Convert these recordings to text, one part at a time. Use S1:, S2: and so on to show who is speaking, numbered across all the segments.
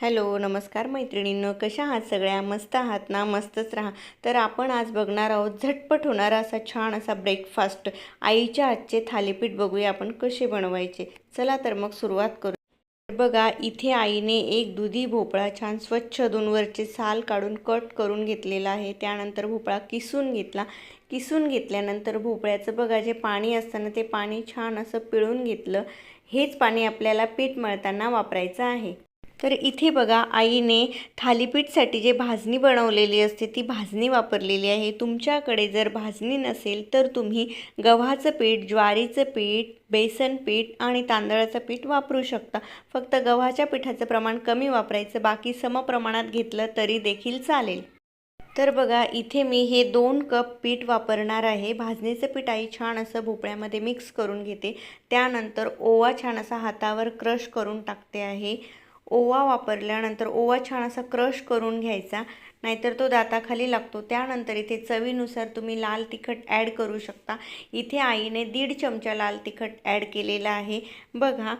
S1: Hello नमस्कार मैत्रिणींनो. कशा आहात सगळ्या? मस्त आहात ना? मस्तच राहा. तर आपण आज बघणार आहोत झटपट होणारा असा छान असा ब्रेकफास्ट आईच्या आजचे थालीपीठ बघूया आपण कसे बनवायचे. चला तर मग सुरुवात करू. तर बघा इथे आईने एक दुधी भोपळा छान स्वच्छ दोनवरचे वरचे साल काढून कट करून घेतलेला आहे. त्यानंतर भोपळा किसून घेतला. किसून घेतल्यानंतर भोपळ्याचं बघा जे पाणी असतं ना ते पाणी छान असं पिळून घेतलं. हेच पाणी आपल्याला पीठ मळताना वापरायचं आहे. तर इथे बघा आईने थालीपीठसाठी जे भाजणी बनवलेली असते ती भाजणी वापरलेली आहे. तुमच्याकडे जर भाजणी नसेल तर तुम्ही गव्हाचं पीठ ज्वारीचं पीठ बेसन पीठ आणि तांदळाचं पीठ वापरू शकता. फक्त गव्हाच्या पिठाचं प्रमाण कमी वापरायचं बाकी समप्रमाणात घेतलं तरी देखील चालेल. तर बघा इथे मी हे दोन कप पीठ वापरणार आहे. भाजणीचं पीठ आई छान असं भोपळ्यामध्ये मिक्स करून घेते. त्यानंतर ओवा छान असा हातावर क्रश करून टाकते आहे. ओवा वापरल्यानंतर ओवा छान असा क्रश करून घ्यायचा नाहीतर तो दाताखाली लागतो. त्यानंतर इथे चवीनुसार तुम्ही लाल तिखट ॲड करू शकता. इथे आईने दीड चमचा लाल तिखट ॲड केलेला आहे. बघा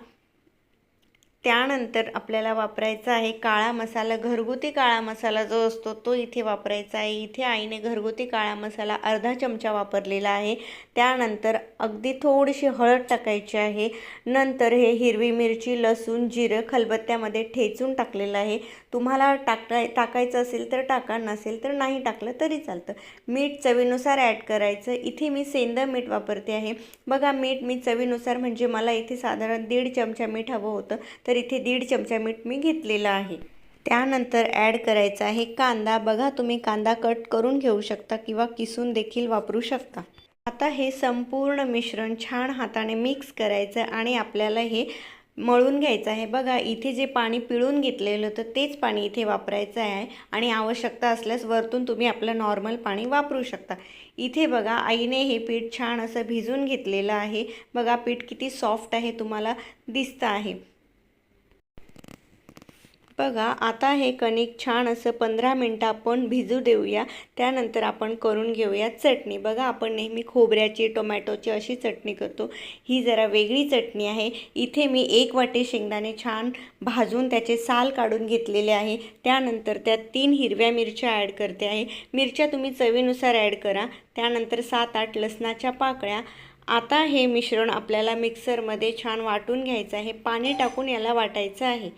S1: त्यानंतर आपल्याला वापरायचा आहे काळा मसाला. घरगुती काळा मसाला जो असतो तो इथे वापरायचा आहे. इथे आईने घरगुती काळा मसाला अर्धा चमचा वापरलेला आहे. त्यानंतर अगदी थोडीशी हळद टाकायची आहे. नंतर हे हिरवी मिरची लसूण जिरं खलबत्त्यामध्ये ठेचून टाकलेलं आहे. तुम्हाला टाकाय टाकायचं असेल तर टाका नसेल तर नाही टाकलं तरी चालतं. मीठ चवीनुसार ॲड करायचं. इथे मी सेंदं मीठ वापरते आहे. बघा मीठ मी चवीनुसार म्हणजे मला इथे साधारण दीड चमचा मीठ हवं होतं. तर इथे दीड चमचा मीठ मी घेतलेलं आहे. त्यानंतर ॲड करायचा आहे कांदा. बघा तुम्ही कांदा कट करून घेऊ शकता किंवा किसून देखील वापरू शकता. आता हे संपूर्ण मिश्रण छान हाताने मिक्स करायचं आणि आपल्याला हे मळून घ्यायचं आहे. बघा इथे जे पाणी पिळून घेतलेलं होतं तेच पाणी इथे वापरायचं आहे आणि आवश्यकता असल्यास वरतून तुम्ही आपलं नॉर्मल पाणी वापरू शकता. इथे बघा आईने हे पीठ छान असं भिजून घेतलेलं आहे. बघा पीठ किती सॉफ्ट आहे तुम्हाला दिसतं आहे. बघा आता हे कणिक छान असं पंधरा मिनटं आपण भिजू देऊया. त्यानंतर आपण करून घेऊया चटणी. बघा आपण नेहमी खोबऱ्याची टोमॅटोची अशी चटणी करतो. ही जरा वेगळी चटणी आहे. इथे मी एक वाटे शेंगदाणे छान भाजून त्याचे साल काढून घेतलेले आहे. त्यानंतर त्यात तीन हिरव्या मिरच्या ॲड करते आहे. मिरच्या तुम्ही चवीनुसार ॲड करा. त्यानंतर सात आठ लसणाच्या पाकळ्या. आता हे मिश्रण आपल्याला मिक्सरमध्ये छान वाटून घ्यायचं आहे. पाणी टाकून याला वाटायचं आहे.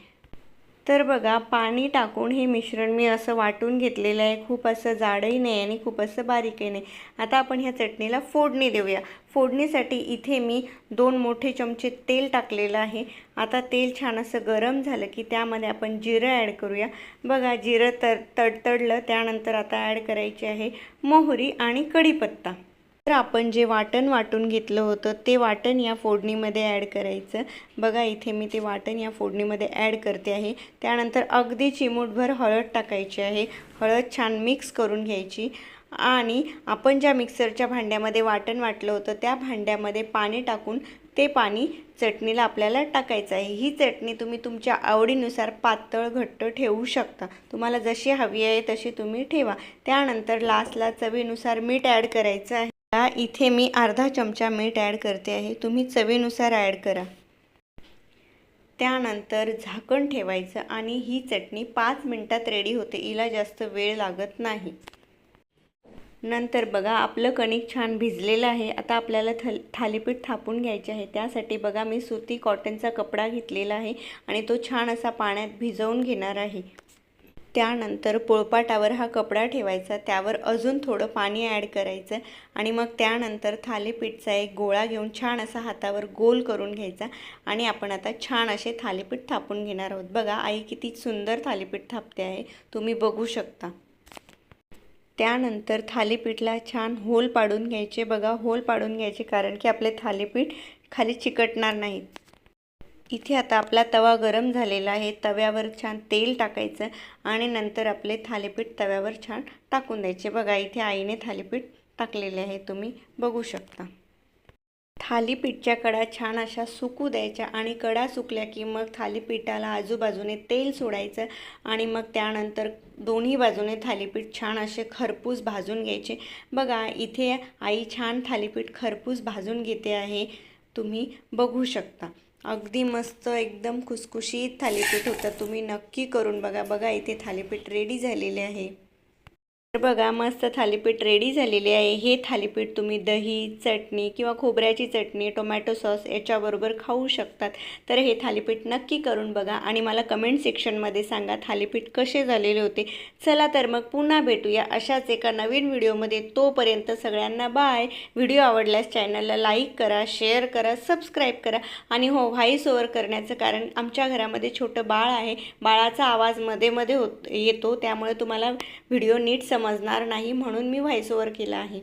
S1: तर बघा पाणी टाकून हे मिश्रण मी असं वाटून घेतलेलं आहे. खूप असं जाडही नाही आणि खूप असं बारीकही नाही. आता आपण ह्या चटणीला फोडणी देऊया. फोडणीसाठी इथे मी दोन मोठे चमचे तेल टाकलेलं आहे. आता तेल छान असं गरम झालं की त्यामध्ये आपण जिरं ॲड करूया. बघा जिरं तर तडतडलं त्यानंतर आता ॲड करायची आहे मोहरी आणि कढीपत्ता. तर आपण जे वाटण वाटून घेतलं होतं ते वाटण या फोडणीमध्ये ॲड करायचं. बघा इथे मी ते वाटण या फोडणीमध्ये ॲड करते आहे. त्यानंतर अगदी चिमूटभर हळद टाकायची आहे. हळद छान मिक्स करून घ्यायची. आणि आपण ज्या मिक्सरच्या भांड्यामध्ये वाटण वाटलं होतं त्या भांड्यामध्ये पाणी टाकून ते पाणी चटणीला आपल्याला टाकायचं आहे. ही चटणी तुम्ही तुमच्या आवडीनुसार पातळ घट्ट ठेवू शकता. तुम्हाला जशी हवी आहे तशी तुम्ही ठेवा. त्यानंतर लास्टला चवीनुसार मीठ ॲड करायचं आहे. इथे मी अर्धा चमचा मीठ ॲड करते आहे. तुम्ही चवीनुसार ॲड करा. त्यानंतर झाकण ठेवायचं आणि ही चटणी पाच मिनटात रेडी होते. हिला जास्त वेळ लागत नाही. नंतर बघा आपलं कणिक छान भिजलेलं आहे. आता आपल्याला थल थालीपीठ थापून घ्यायचे आहे. त्यासाठी बघा मी सुती कॉटनचा कपडा घेतलेला आहे आणि तो छान असा पाण्यात भिजवून घेणार आहे. त्यानंतर पोळपाटावर हा कपडा ठेवायचा त्यावर अजून थोडं पाणी ॲड करायचं आणि मग त्यानंतर थालीपीठचा एक गोळा घेऊन छान असा हातावर गोल करून घ्यायचा आणि आपण आता छान असे थालीपीठ थापून घेणार आहोत. बघा आई किती सुंदर थालीपीठ थापते आहे. तुम्ही बघू शकता. त्यानंतर थालीपीठला छान होल पाडून घ्यायचे. बघा होल पाडून घ्यायचे कारण की आपले थालीपीठ खाली चिकटणार नाहीत. इथे आता आपला तवा गरम झालेला आहे. तव्यावर छान तेल टाकायचं आणि नंतर आपले थालीपीठ तव्यावर छान टाकून द्यायचे. बघा इथे आईने थालीपीठ टाकलेले आहे. तुम्ही बघू शकता. थालीपीठच्या कडा छान अशा सुकू द्यायच्या आणि कडा सुकल्या की मग थालीपीठाला आजूबाजूने तेल सोडायचं आणि मग त्यानंतर दोन्ही बाजूने थालीपीठ छान असे खरपूस भाजून घ्यायचे. बघा इथे आई छान थालीपीठ खरपूस भाजून घेते आहे. तुम्ही बघू शकता. अगदी मस्त एकदम खुसखुशीत थालीपीठ होतं. तुम्ही नक्की करून बघा. बघा इथे थालीपीठ रेडी झालेले आहे. तर बघा मस्त थालीपीठ रेडी झालेले आहे. हे थालीपीठ तुम्ही दही चटणी किंवा खोबऱ्याची चटणी टोमॅटो सॉस याच्याबरोबर खाऊ शकतात. तर हे थालीपीठ नक्की करून बघा आणि मला कमेंट सेक्शनमध्ये सांगा थालीपीठ कसे झालेले होते. चला तर मग पुन्हा भेटूया अशाच एका नवीन व्हिडिओमध्ये तोपर्यंत सगळ्यांना बाय व्हिडिओ आवडल्यास चॅनलला लाईक करा शेअर करा सबस्क्राईब करा आणि हो व्हॉईस ओव्हर करण्याचं कारण आमच्या घरामध्ये छोटं बाळ आहे. बाळाचा आवाजमध्ये मध्ये होत येतो त्यामुळे तुम्हाला व्हिडिओ नीट समजणार नाही म्हणून मी व्हॉईस केला आहे.